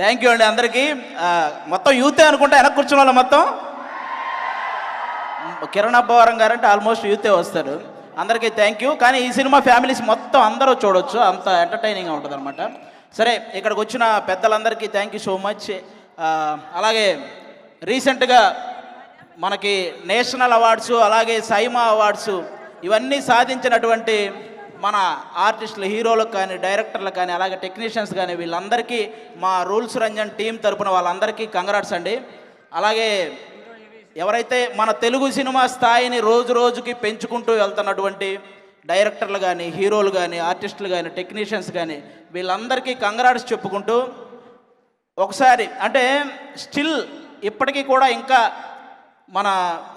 Thank you అండి అందరికీ. మొత్తం యూతే అనుకుంటే వెనక్కి కూర్చున్న వాళ్ళు మొత్తం. కిరణ్ అబ్బవరం గారు అంటే ఆల్మోస్ట్ యూతే వస్తారు. అందరికీ థ్యాంక్ యూ. కానీ ఈ సినిమా ఫ్యామిలీస్ మొత్తం అందరూ చూడొచ్చు. అంత ఎంటర్టైనింగ్గా ఉంటుంది అనమాట సరే ఇక్కడికి వచ్చిన పెద్దలందరికీ థ్యాంక్ యూ సో మచ్. అలాగే రీసెంట్గా మనకి నేషనల్ అవార్డ్స్ అలాగే సైమా అవార్డ్స్ ఇవన్నీ సాధించినటువంటి మన ఆర్టిస్టులు హీరోలకు కానీ డైరెక్టర్లకు కానీ అలాగే టెక్నీషియన్స్ కానీ వీళ్ళందరికీ మా రూల్స్ రంజన్ టీం తరపున వాళ్ళందరికీ కంగ్రాట్స్ అండి. అలాగే ఎవరైతే మన తెలుగు సినిమా స్థాయిని రోజు రోజుకి పెంచుకుంటూ వెళ్తున్నటువంటి డైరెక్టర్లు కానీ హీరోలు కానీ ఆర్టిస్టులు కానీ టెక్నీషియన్స్ కానీ వీళ్ళందరికీ కంగ్రాట్స్ చెప్పుకుంటూ ఒకసారి అంటే స్టిల్ ఇప్పటికీ కూడా ఇంకా మన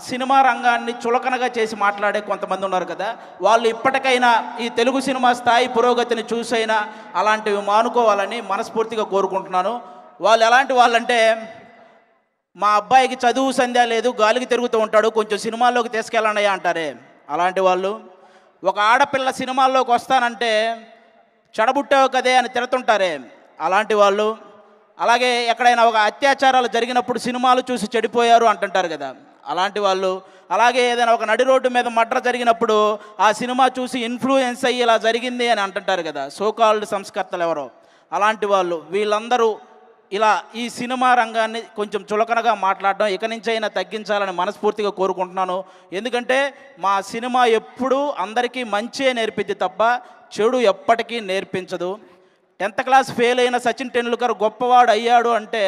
సినిమా రంగాన్ని చులకనగా చేసి మాట్లాడే కొంతమంది ఉన్నారు కదా వాళ్ళు ఇప్పటికైనా ఈ తెలుగు సినిమా స్థాయి పురోగతిని చూసైనా అలాంటివి మానుకోవాలని మనస్ఫూర్తిగా కోరుకుంటున్నాను. వాళ్ళు ఎలాంటి వాళ్ళంటే మా అబ్బాయికి చదువు సంధ్య లేదు గాలికి తిరుగుతూ ఉంటాడు కొంచెం సినిమాల్లోకి తీసుకెళ్ళండి అంటారే. అలాంటి వాళ్ళు ఒక ఆడపిల్ల సినిమాల్లోకి వస్తానంటే చెడబుట్టావు కదే అని తిడుతుంటారే. అలాంటి వాళ్ళు అలాగే ఎక్కడైనా ఒక అత్యాచారాలు జరిగినప్పుడు సినిమాలు చూసి చెడిపోయారు అంటుంటారు కదా. అలాంటి వాళ్ళు అలాగే ఏదైనా ఒక నడి రోడ్డు మీద మడ్ర జరిగినప్పుడు ఆ సినిమా చూసి ఇన్ఫ్లుయెన్స్ అయ్యి ఇలా జరిగింది అని అంటుంటారు కదా. సోకాల్డ్ సంస్కర్తలు ఎవరో. అలాంటి వాళ్ళు వీళ్ళందరూ ఇలా ఈ సినిమా రంగాన్ని కొంచెం చులకనగా మాట్లాడడం ఇక నుంచైనా తగ్గించాలని మనస్ఫూర్తిగా కోరుకుంటున్నాను. ఎందుకంటే మా సినిమా ఎప్పుడూ అందరికీ మంచే నేర్పిద్ది తప్ప చెడు ఎప్పటికీ నేర్పించదు. టెన్త్ క్లాస్ ఫెయిల్ అయిన సచిన్ టెండూల్కర్ గొప్పవాడు అయ్యాడు అంటే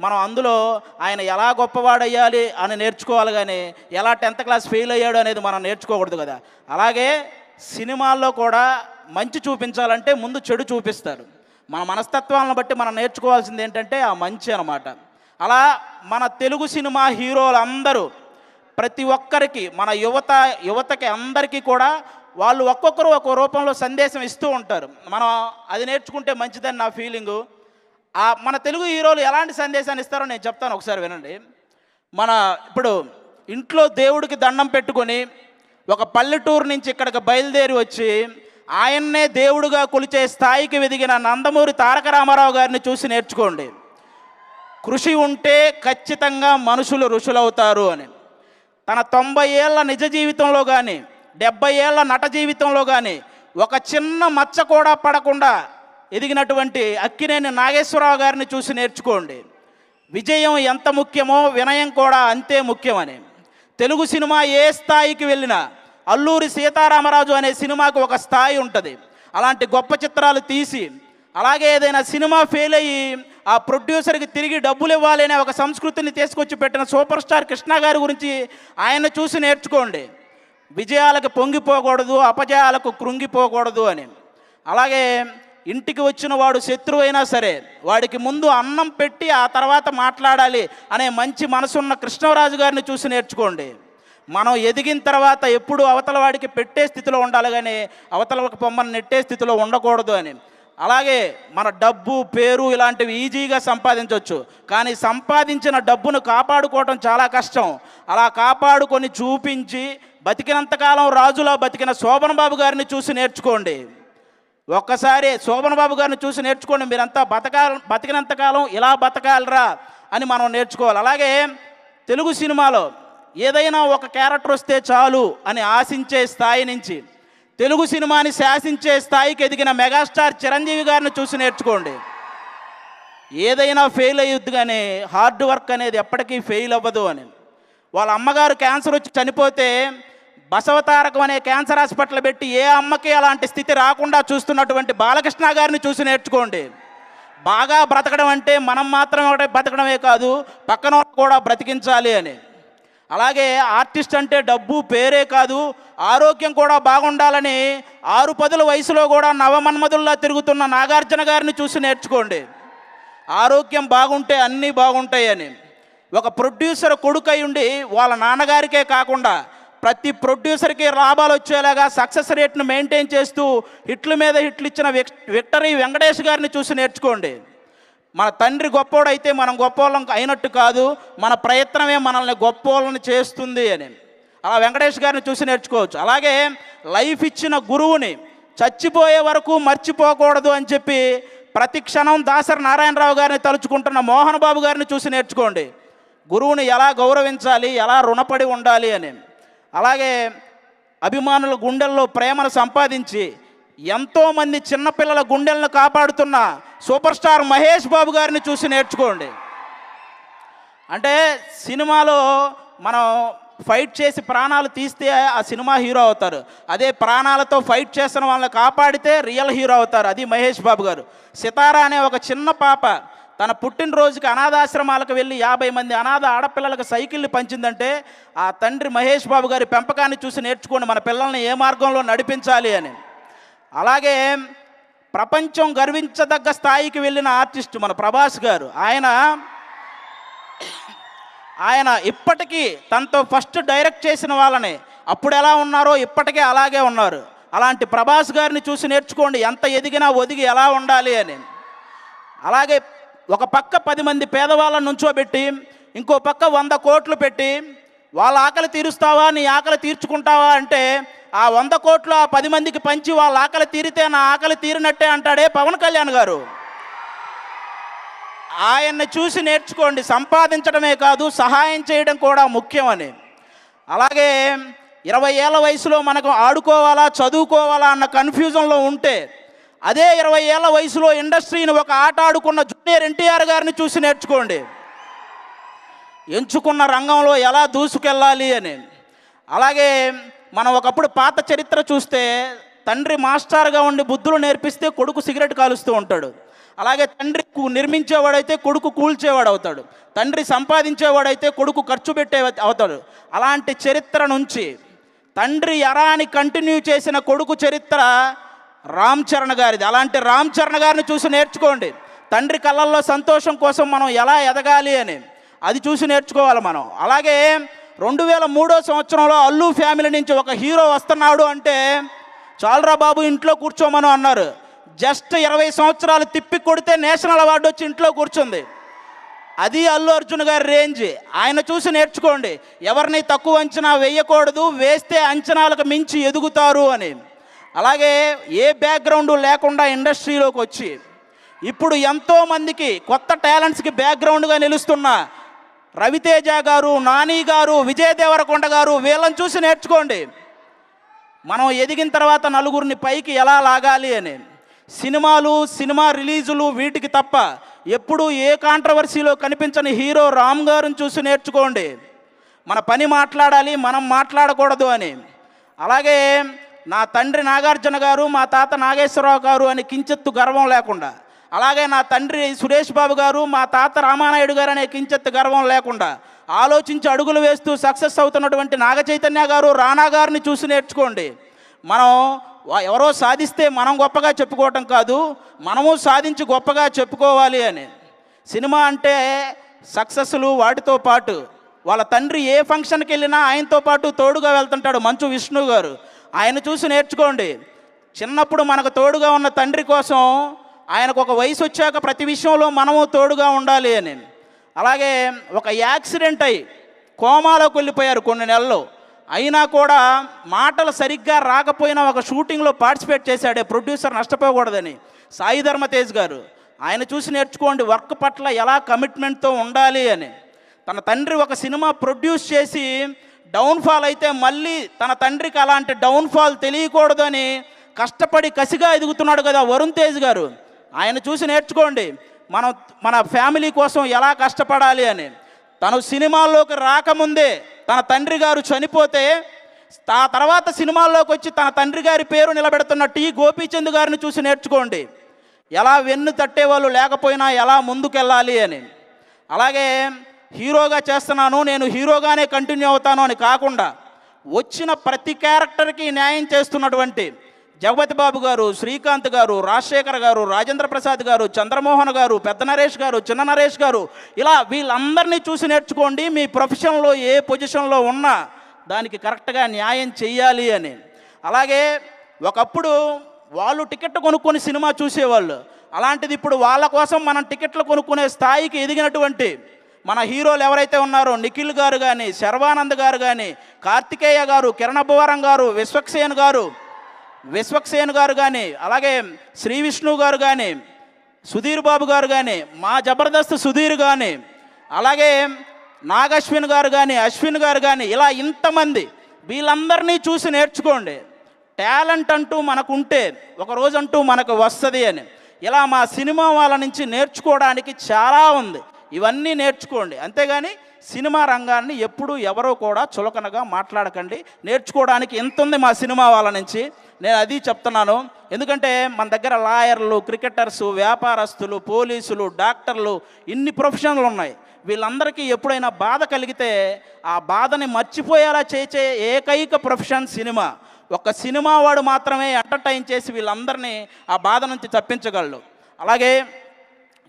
మనం అందులో ఆయన ఎలా గొప్పవాడు అయ్యాలి అని నేర్చుకోవాలి కానీ ఎలా టెన్త్ క్లాస్ ఫెయిల్ అయ్యాడు అనేది మనం నేర్చుకోకూడదు కదా. అలాగే సినిమాల్లో కూడా మంచి చూపించాలంటే ముందు చెడు చూపిస్తారు. మన మనస్తత్వాలను బట్టి మనం నేర్చుకోవాల్సింది ఏంటంటే ఆ మంచి అన్నమాట. అలా మన తెలుగు సినిమా హీరోలు అందరూ ప్రతి ఒక్కరికి మన యువత యువతకి అందరికీ కూడా వాళ్ళు ఒక్కొక్కరు ఒక్కో రూపంలో సందేశం ఇస్తూ ఉంటారు. మనం అది నేర్చుకుంటే మంచిదని నా ఫీలింగు మన తెలుగు హీరోలు ఎలాంటి సందేశాన్ని ఇస్తారో నేను చెప్తాను ఒకసారి వినండి. మన ఇప్పుడు ఇంట్లో దేవుడికి దండం పెట్టుకొని ఒక పల్లెటూరు నుంచి ఇక్కడికి బయలుదేరి వచ్చి ఆయన్నే దేవుడుగా కొలిచే స్థాయికి ఎదిగిన నందమూరి తారక రామారావు గారిని చూసి నేర్చుకోండి. కృషి ఉంటే ఖచ్చితంగా మనుషులు ఋషులవుతారు అని. తన తొంభై ఏళ్ళ నిజ జీవితంలో కానీ డెబ్బై ఏళ్ళ నట జీవితంలో కానీ ఒక చిన్న మచ్చ కూడా పడకుండా ఎదిగినటువంటి అక్కినేని నాగేశ్వరరావు గారిని చూసి నేర్చుకోండి. విజయం ఎంత ముఖ్యమో వినయం కూడా అంతే ముఖ్యమని. తెలుగు సినిమా ఏ స్థాయికి వెళ్ళినా అల్లూరి సీతారామరాజు అనే సినిమాకు ఒక స్థాయి ఉంటుంది. అలాంటి గొప్ప చిత్రాలు తీసి అలాగే ఏదైనా సినిమా ఫెయిల్ అయ్యి ఆ ప్రొడ్యూసర్కి తిరిగి డబ్బులు ఇవ్వాలి అనే ఒక సంస్కృతిని తీసుకొచ్చి పెట్టిన సూపర్ స్టార్ కృష్ణ గారి గురించి ఆయన చూసి నేర్చుకోండి. విజయాలకు పొంగిపోకూడదు అపజయాలకు కృంగిపోకూడదు అని. అలాగే ఇంటికి వచ్చిన వాడు శత్రువు అయినా సరే వాడికి ముందు అన్నం పెట్టి ఆ తర్వాత మాట్లాడాలి అనే మంచి మనసున్న కృష్ణరాజు గారిని చూసి నేర్చుకోండి. మనం ఎదిగిన తర్వాత ఎప్పుడు అవతల వాడికి పెట్టే స్థితిలో ఉండాలి కానీ అవతల పొమ్మని నెట్టే స్థితిలో ఉండకూడదు అని. అలాగే మన డబ్బు పేరు ఇలాంటివి ఈజీగా సంపాదించవచ్చు కానీ సంపాదించిన డబ్బును కాపాడుకోవటం చాలా కష్టం. అలా కాపాడుకొని చూపించి బతికినంతకాలం రాజులా బతికిన శోభన్ బాబు గారిని చూసి నేర్చుకోండి. ఒక్కసారి శోభన్ బాబు గారిని చూసి నేర్చుకోండి. మీరంతా బతకాల బతికినంతకాలం ఇలా బతకాలరా అని మనం నేర్చుకోవాలి. అలాగే తెలుగు సినిమాలో ఏదైనా ఒక క్యారెక్టర్ వస్తే చాలు అని ఆశించే స్థాయి నుంచి తెలుగు సినిమాని శాసించే స్థాయికి ఎదిగిన మెగాస్టార్ చిరంజీవి గారిని చూసి నేర్చుకోండి. ఏదైనా ఫెయిల్ అయ్యొద్దు కానీ హార్డ్ వర్క్ అనేది ఎప్పటికీ ఫెయిల్ అవ్వదు అని. వాళ్ళ అమ్మగారు క్యాన్సర్ వచ్చి చనిపోతే బసవతారకం అనే క్యాన్సర్ హాస్పిటల్ పెట్టి ఏ అమ్మకి అలాంటి స్థితి రాకుండా చూస్తున్నటువంటి బాలకృష్ణ గారిని చూసి నేర్చుకోండి. బాగా బ్రతకడం అంటే మనం మాత్రం ఒకటే బ్రతకడమే కాదు పక్కన కూడా బ్రతికించాలి అని. అలాగే ఆర్టిస్ట్ అంటే డబ్బు పేరే కాదు ఆరోగ్యం కూడా బాగుండాలని ఆరు పదుల వయసులో కూడా నవమన్మధుల్లా తిరుగుతున్న నాగార్జున గారిని చూసి నేర్చుకోండి. ఆరోగ్యం బాగుంటే అన్నీ బాగుంటాయని. ఒక ప్రొడ్యూసర్ కొడుకై ఉండి వాళ్ళ నాన్నగారికే కాకుండా ప్రతి ప్రొడ్యూసర్కి లాభాలు వచ్చేలాగా సక్సెస్ రేట్ను మెయింటైన్ చేస్తూ హిట్ల మీద హిట్లు ఇచ్చిన విక్- విక్టరీ వెంకటేష్ గారిని చూసి నేర్చుకోండి. మన తండ్రి గొప్పోడైతే మనం గొప్పోళ్ళం అయినట్టు కాదు మన ప్రయత్నమే మనల్ని గొప్పోళ్ళని చేస్తుంది అని. అలా వెంకటేష్ గారిని చూసి నేర్చుకోవచ్చు. అలాగే లైఫ్ ఇచ్చిన గురువుని చచ్చిపోయే వరకు మర్చిపోకూడదు అని చెప్పి ప్రతి క్షణం దాసరి నారాయణరావు గారిని తలుచుకుంటున్న మోహన్ బాబు గారిని చూసి నేర్చుకోండి. గురువుని ఎలా గౌరవించాలి ఎలా రుణపడి ఉండాలి అని. అలాగే అభిమానుల గుండెల్లో ప్రేమను సంపాదించి ఎంతోమంది చిన్నపిల్లల గుండెలను కాపాడుతున్న సూపర్ స్టార్ మహేష్ బాబు గారిని చూసి నేర్చుకోండి. అంటే సినిమాలో మనం ఫైట్ చేసి ప్రాణాలు తీస్తే ఆ సినిమా హీరో అవుతారు. అదే ప్రాణాలతో ఫైట్ చేసిన వాళ్ళని కాపాడితే రియల్ హీరో అవుతారు. అది మహేష్ బాబు గారు. సితారా అనే ఒక చిన్న పాప తన పుట్టినరోజుకి అనాథాశ్రమాలకు వెళ్ళి యాభై మంది అనాథ ఆడపిల్లలకు సైకిళ్ళు పంచిందంటే ఆ తండ్రి మహేష్ బాబు గారి పెంపకాన్ని చూసి నేర్చుకోండి. మన పిల్లల్ని ఏ మార్గంలో నడిపించాలి అని. అలాగే ప్రపంచం గర్వించదగ్గ స్థాయికి వెళ్ళిన ఆర్టిస్ట్ మన ప్రభాస్ గారు. ఆయన ఆయన ఇప్పటికీ తనతో ఫస్ట్ డైరెక్ట్ చేసిన వాళ్ళని. అప్పుడు ఎలా ఉన్నారో ఇప్పటికే అలాగే ఉన్నారు. అలాంటి ప్రభాస్ గారిని చూసి నేర్చుకోండి ఎంత ఎదిగినా ఒదిగి ఎలా ఉండాలి అని. అలాగే ఒక పక్క పది మంది పేదవాళ్ళని నుంచోబెట్టి ఇంకో పక్క వంద కోట్లు పెట్టి వాళ్ళ ఆకలి తీరుస్తావా? నీ ఆకలి తీర్చుకుంటావా? అంటే ఆ వంద కోట్లు ఆ పది మందికి పంచి వాళ్ళ ఆకలి తీరితే నా ఆకలి తీరినట్టే అంటాడే పవన్ కళ్యాణ్ గారు. ఆయన్ని చూసి నేర్చుకోండి సంపాదించడమే కాదు సహాయం చేయడం కూడా ముఖ్యమని. అలాగే ఇరవై ఏళ్ళ వయసులో మనకు ఆడుకోవాలా చదువుకోవాలా అన్న కన్ఫ్యూజన్లో ఉంటే అదే ఇరవై ఏళ్ళ వయసులో ఇండస్ట్రీని ఒక ఆట ఆడుకున్న జూనియర్ ఎన్టీఆర్ గారిని చూసి నేర్చుకోండి. ఎంచుకున్న రంగంలో ఎలా దూసుకెళ్ళాలి అని. అలాగే మనం ఒకప్పుడు పాత చరిత్ర చూస్తే తండ్రి మాస్టర్గా ఉండి బుద్ధులు నేర్పిస్తే కొడుకు సిగరెట్ కాలుస్తూ ఉంటాడు. అలాగే తండ్రి నిర్మించేవాడైతే కొడుకు కూల్చేవాడు అవుతాడు తండ్రి సంపాదించేవాడైతే కొడుకు ఖర్చు పెట్టే అవుతాడు. అలాంటి చరిత్ర నుంచి తండ్రి ఎరాని కంటిన్యూ చేసిన కొడుకు చరిత్ర రామ్ చరణ్ గారిది. అలాంటి రామ్ చరణ్ గారిని చూసి నేర్చుకోండి. తండ్రి కళ్ళల్లో సంతోషం కోసం మనం ఎలా ఎదగాలి అని. అది చూసి నేర్చుకోవాలి మనం. అలాగే రెండు వేల మూడో సంవత్సరంలో అల్లు ఫ్యామిలీ నుంచి ఒక హీరో వస్తున్నాడు అంటే చాలరా బాబు ఇంట్లో కూర్చోమను అన్నారు. జస్ట్ ఇరవై సంవత్సరాలు తిప్పి కొడితే నేషనల్ అవార్డు వచ్చి ఇంట్లో కూర్చుంది. అది అల్లు అర్జున్ గారి రేంజ్. ఆయన చూసి నేర్చుకోండి. ఎవరిని తక్కువ అంచనా వేయకూడదు వేస్తే అంచనాలకు మించి ఎదుగుతారు అని. అలాగే ఏ బ్యాక్గ్రౌండ్ లేకుండా ఇండస్ట్రీలోకి వచ్చి. ఇప్పుడు ఎంతోమందికి కొత్త టాలెంట్స్కి బ్యాక్గ్రౌండ్గా నిలుస్తున్న రవితేజ గారు నాని గారు విజయ్ దేవరకొండ గారు వీళ్ళని చూసి నేర్చుకోండి. మనం ఎదిగిన తర్వాత నలుగురిని పైకి ఎలా లాగాలి అని. సినిమాలు సినిమా రిలీజులు వీటికి తప్ప ఎప్పుడూ ఏ కాంట్రవర్సీలో కనిపించని హీరో రామ్ గారిని చూసి నేర్చుకోండి. మన పని మాట్లాడాలి మనం మాట్లాడకూడదు అని. అలాగే నా తండ్రి నాగార్జున గారు మా తాత నాగేశ్వరరావు గారు అని కించెత్తు గర్వం లేకుండా అలాగే నా తండ్రి సురేష్ బాబు గారు మా తాత రామానాయుడు గారు అనే కించెత్తు గర్వం లేకుండా ఆలోచించి అడుగులు వేస్తూ సక్సెస్ అవుతున్నటువంటి నాగ చైతన్య గారు రానా గారిని చూసి నేర్చుకోండి. మనం ఎవరో సాధిస్తే మనం గొప్పగా చెప్పుకోవటం కాదు మనము సాధించి గొప్పగా చెప్పుకోవాలి అని. సినిమా అంటే సక్సెస్లు వాటితో పాటు వాళ్ళ తండ్రి ఏ ఫంక్షన్కి వెళ్ళినా ఆయనతో పాటు తోడుగా వెళ్తుంటాడు మంచు విష్ణు గారు. ఆయన చూసి నేర్చుకోండి. చిన్నప్పుడు మనకు తోడుగా ఉన్న తండ్రి కోసం ఆయనకు ఒక వయసు వచ్చాక ప్రతి విషయంలో మనము తోడుగా ఉండాలి అని. అలాగే ఒక యాక్సిడెంట్ అయి కోమాలోకి వెళ్ళిపోయారు కొన్ని నెలలు. అయినా కూడా మాటలు సరిగ్గా రాకపోయినా ఒక షూటింగ్లో పార్టిసిపేట్ చేశాడే ప్రొడ్యూసర్ నష్టపోకూడదని. సాయి ధర్మతేజ్ గారు ఆయన చూసి నేర్చుకోండి వర్క్ పట్ల ఎలా కమిట్మెంట్తో ఉండాలి అని. తన తండ్రి ఒక సినిమా ప్రొడ్యూస్ చేసి డౌన్ఫాల్ అయితే మళ్ళీ తన తండ్రికి అలాంటి డౌన్ఫాల్ తెలియకూడదని కష్టపడి కసిగా ఎదుగుతున్నాడు కదా వరుణ్ తేజ్ గారు. ఆయన చూసి నేర్చుకోండి మనం మన ఫ్యామిలీ కోసం ఎలా కష్టపడాలి అని. తను సినిమాల్లోకి రాకముందే తన తండ్రి గారు చనిపోతే ఆ తర్వాత సినిమాల్లోకి వచ్చి తన తండ్రి గారి పేరు నిలబెడుతున్న టి గోపీచంద్ గారిని చూసి నేర్చుకోండి. ఎలా వెన్ను తట్టేవాళ్ళు లేకపోయినా ఎలా ముందుకెళ్ళాలి అని. అలాగే హీరోగా చేస్తున్నాను నేను హీరోగానే కంటిన్యూ అవుతాను అని కాకుండా వచ్చిన ప్రతి క్యారెక్టర్కి న్యాయం చేస్తున్నటువంటి జగపతి బాబు గారు శ్రీకాంత్ గారు రాజశేఖర్ గారు రాజేంద్ర ప్రసాద్ గారు చంద్రమోహన్ గారు పెద్ద నరేష్ గారు చిన్న నరేష్ గారు ఇలా వీళ్ళందరినీ చూసి నేర్చుకోండి మీ ప్రొఫెషన్లో ఏ పొజిషన్లో ఉన్నా దానికి కరెక్ట్గా న్యాయం చెయ్యాలి అని. అలాగే ఒకప్పుడు వాళ్ళు టికెట్ కొనుక్కొని సినిమా చూసేవాళ్ళు. అలాంటిది ఇప్పుడు వాళ్ళ కోసం మనం టికెట్లు కొనుక్కునే స్థాయికి ఎదిగినటువంటి మన హీరోలు ఎవరైతే ఉన్నారో నిఖిల్ గారు కానీ శర్వానంద్ గారు కానీ కార్తికేయ గారు కిరణ్ గారు విశ్వక్సేన్ గారు విశ్వక్సేన్ గారు కానీ అలాగే శ్రీ విష్ణు గారు కానీ సుధీర్ బాబు గారు కానీ మా జబర్దస్త్ సుధీర్ కానీ అలాగే నాగశ్విన్ గారు కానీ అశ్విన్ గారు కానీ ఇలా ఇంతమంది వీళ్ళందరినీ చూసి నేర్చుకోండి. టాలెంట్ అంటూ మనకు ఉంటే ఒక మనకు వస్తుంది అని. ఇలా మా సినిమా వాళ్ళ నుంచి నేర్చుకోవడానికి చాలా ఉంది. ఇవన్నీ నేర్చుకోండి. అంతేగాని సినిమా రంగాన్ని ఎప్పుడూ ఎవరో కూడా చులకనగా మాట్లాడకండి. నేర్చుకోవడానికి ఎంత ఉంది మా సినిమా వాళ్ళ నుంచి? నేను అది చెప్తున్నాను. ఎందుకంటే మన దగ్గర లాయర్లు క్రికెటర్స్ వ్యాపారస్తులు పోలీసులు డాక్టర్లు ఇన్ని ప్రొఫెషన్లు ఉన్నాయి. వీళ్ళందరికీ ఎప్పుడైనా బాధ కలిగితే ఆ బాధని మర్చిపోయేలా చేసే ఏకైక ప్రొఫెషన్ సినిమా. ఒక సినిమా వాడు మాత్రమే ఎంటర్టైన్ చేసి వీళ్ళందరినీ ఆ బాధ నుంచి తప్పించగలడు. అలాగే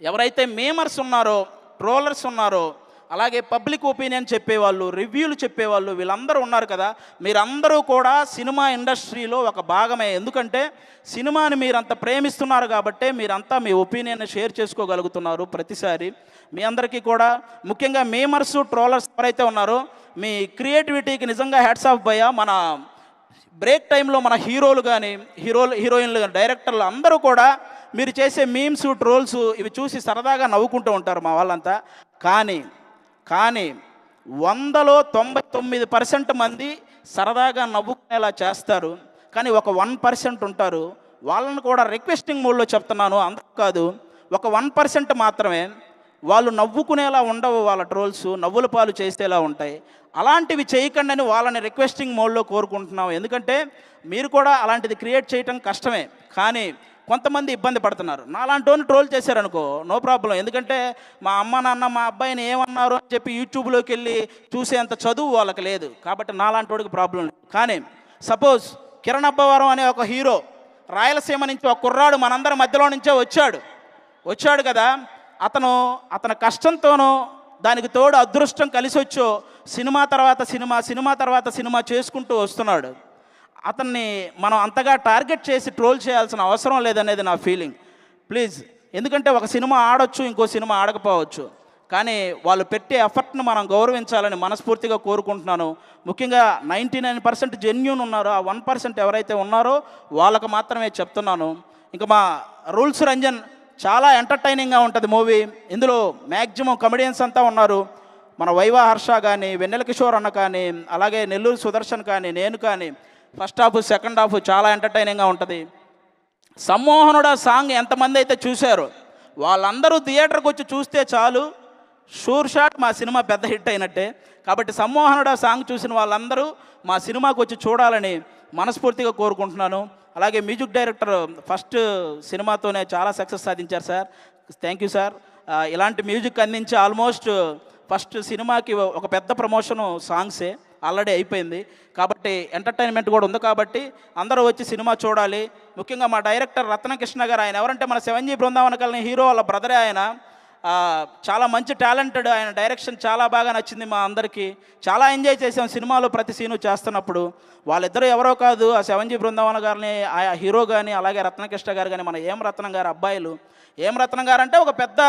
ఎవరైతే మేమర్స్ ఉన్నారో ట్రోలర్స్ ఉన్నారో అలాగే పబ్లిక్ ఒపీనియన్ చెప్పేవాళ్ళు రివ్యూలు చెప్పేవాళ్ళు వీళ్ళందరూ ఉన్నారు కదా. మీరందరూ కూడా సినిమా ఇండస్ట్రీలో ఒక భాగమే. ఎందుకంటే సినిమాని మీరంత ప్రేమిస్తున్నారు కాబట్టే మీరంతా మీ ఒపీనియన్ షేర్ చేసుకోగలుగుతున్నారు ప్రతిసారి. మీ అందరికీ కూడా ముఖ్యంగా మేమర్స్ ట్రోలర్స్ ఎవరైతే ఉన్నారో మీ క్రియేటివిటీకి నిజంగా హ్యాట్స్ ఆఫ్ భయ మన బ్రేక్ టైంలో మన హీరోలు కానీ హీరోలు హీరోయిన్లు కానీ డైరెక్టర్లు అందరూ కూడా మీరు చేసే మీమ్స్ ట్రోల్స్ ఇవి చూసి సరదాగా నవ్వుకుంటూ ఉంటారు మా వాళ్ళంతా. కానీ కానీ వందలో తొంభై తొమ్మిది పర్సెంట్ మంది సరదాగా నవ్వుకునేలా చేస్తారు. కానీ ఒక వన్ పర్సెంట్ ఉంటారు. వాళ్ళని కూడా రిక్వెస్టింగ్ మోడ్లో చెప్తున్నాను అందరూ కాదు. ఒక వన్ పర్సెంట్ మాత్రమే వాళ్ళు నవ్వుకునేలా ఉండవు వాళ్ళ ట్రోల్స్ నవ్వుల పాలు చేసేలా ఉంటాయి. అలాంటివి చేయకండి అని వాళ్ళని రిక్వెస్టింగ్ మోడ్లో కోరుకుంటున్నాం. ఎందుకంటే మీరు కూడా అలాంటిది క్రియేట్ చేయటం కష్టమే. కానీ కొంతమంది ఇబ్బంది పడుతున్నారు. నాలాంటి ట్రోల్ చేశారనుకో నో ప్రాబ్లం. ఎందుకంటే మా అమ్మ నాన్న మా అబ్బాయిని ఏమన్నారు అని చెప్పి యూట్యూబ్లోకి వెళ్ళి చూసేంత చదువు వాళ్ళకి లేదు. కాబట్టి నాలాంటి వాడికి ప్రాబ్లం లేదు. కానీ సపోజ్ కిరణ్ అబ్బవరం అనే ఒక హీరో రాయలసీమ నుంచి ఒక కుర్రాడు మనందరి మధ్యలో నుంచే వచ్చాడు. వచ్చాడు కదా. అతను అతని కష్టంతోనూ దానికి తోడు అదృష్టం కలిసి వచ్చో సినిమా తర్వాత సినిమా సినిమా తర్వాత సినిమా చేసుకుంటూ వస్తున్నాడు. అతన్ని మనం అంతగా టార్గెట్ చేసి ట్రోల్ చేయాల్సిన అవసరం లేదనేది నా ఫీలింగ్. ప్లీజ్ ఎందుకంటే ఒక సినిమా ఆడొచ్చు ఇంకో సినిమా ఆడకపోవచ్చు. కానీ వాళ్ళు పెట్టే ఎఫర్ట్ను మనం గౌరవించాలని మనస్ఫూర్తిగా కోరుకుంటున్నాను. ముఖ్యంగా నైంటీ నైన్ పర్సెంట్ జెన్యున్ ఉన్నారో ఆ వన్ పర్సెంట్ ఎవరైతే ఉన్నారో వాళ్ళకు మాత్రమే చెప్తున్నాను. ఇంకా మా రూల్స్ రంజన్ చాలా ఎంటర్టైనింగ్గా ఉంటుంది మూవీ. ఇందులో మ్యాక్సిమం కమెడియన్స్ అంతా ఉన్నారు. మన వైవా హర్ష కానీ వెన్నెల కిషోర్ అన్న కానీ అలాగే నెల్లూరు సుదర్శన్ కానీ నేను కానీ ఫస్ట్ హాఫ్ సెకండ్ హాఫ్ చాలా ఎంటర్టైనింగ్గా ఉంటుంది. సమ్మోహనుడు ఆ సాంగ్ ఎంతమంది అయితే చూశారో వాళ్ళందరూ థియేటర్కి వచ్చి చూస్తే చాలు షూర్ షాట్ మా సినిమా పెద్ద హిట్ అయినట్టే. కాబట్టి సమ్మోహనుడు ఆ సాంగ్ చూసిన వాళ్ళందరూ మా సినిమాకి వచ్చి చూడాలని మనస్ఫూర్తిగా కోరుకుంటున్నాను. అలాగే మ్యూజిక్ డైరెక్టర్ ఫస్ట్ సినిమాతోనే చాలా సక్సెస్ సాధించారు సార్. Thank you sir. ఇలాంటి మ్యూజిక్ అందించి ఆల్మోస్ట్ ఫస్ట్ సినిమాకి ఒక పెద్ద ప్రమోషను సాంగ్సే. ఆల్రెడీ అయిపోయింది. కాబట్టి ఎంటర్టైన్మెంట్ కూడా ఉంది. కాబట్టి అందరూ వచ్చి సినిమా చూడాలి. ముఖ్యంగా మా డైరెక్టర్ రత్నకృష్ణ గారు ఆయన ఎవరంటే మన సెవెన్జీ బృందావన కలిగిన హీరో వాళ్ళ బ్రదరే ఆయన. చాలా మంచి టాలెంటెడ్ ఆయన డైరెక్షన్ చాలా బాగా నచ్చింది మా అందరికీ. చాలా ఎంజాయ్ చేసాం సినిమాలో ప్రతి సీను చేస్తున్నప్పుడు. వాళ్ళిద్దరూ ఎవరో కాదు ఆ సెవెన్ జీ బృందావన గారిని ఆ హీరో కానీ అలాగే రత్నకృష్ణ గారు కానీ మన ఏం రత్నం గారు అబ్బాయిలు. ఏం రత్నం గారు అంటే ఒక పెద్ద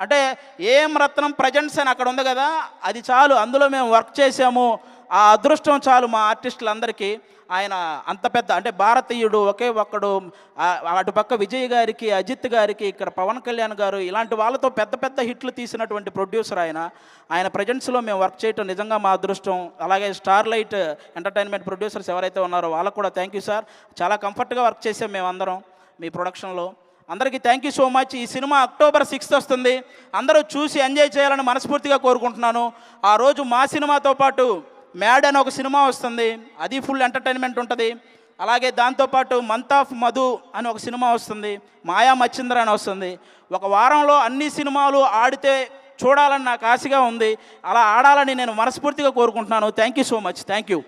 అంటే ఏం రత్నం ప్రజెంట్స్ అని అక్కడ ఉంది కదా అది చాలు. అందులో మేము వర్క్ చేసాము ఆ అదృష్టం చాలు మా ఆర్టిస్టులందరికీ. ఆయన అంత పెద్ద అంటే భారతీయుడు ఒకే ఒక్కడు అటుపక్క విజయ్ గారికి అజిత్ గారికి ఇక్కడ పవన్ కళ్యాణ్ గారు ఇలాంటి వాళ్ళతో పెద్ద పెద్ద హిట్లు తీసినటువంటి ప్రొడ్యూసర్ ఆయన. ఆయన ప్రజెన్స్లో మేము వర్క్ చేయటం నిజంగా మా అదృష్టం. అలాగే స్టార్ లైట్ ఎంటర్టైన్మెంట్ ప్రొడ్యూసర్స్ ఎవరైతే ఉన్నారో వాళ్ళకు కూడా థ్యాంక్ యూ సార్ చాలా కంఫర్ట్గా వర్క్ చేసాం మేమందరం మీ ప్రొడక్షన్లో. అందరికీ థ్యాంక్ యూ సో మచ్ ఈ సినిమా అక్టోబర్ సిక్స్త్ వస్తుంది. అందరూ చూసి ఎంజాయ్ చేయాలని మనస్ఫూర్తిగా కోరుకుంటున్నాను. ఆ రోజు మా సినిమాతో పాటు మ్యాడ్ అని ఒక సినిమా వస్తుంది. అది ఫుల్ ఎంటర్టైన్మెంట్ ఉంటుంది. అలాగే దాంతోపాటు మంత్ ఆఫ్ మధు అని ఒక సినిమా వస్తుంది. మాయా మచ్చింద్ర అని వస్తుంది. ఒక వారంలో అన్ని సినిమాలు ఆడితే చూడాలని నాకు ఆశగా ఉంది. అలా ఆడాలని నేను మనస్ఫూర్తిగా కోరుకుంటున్నాను. Thank you so much thank you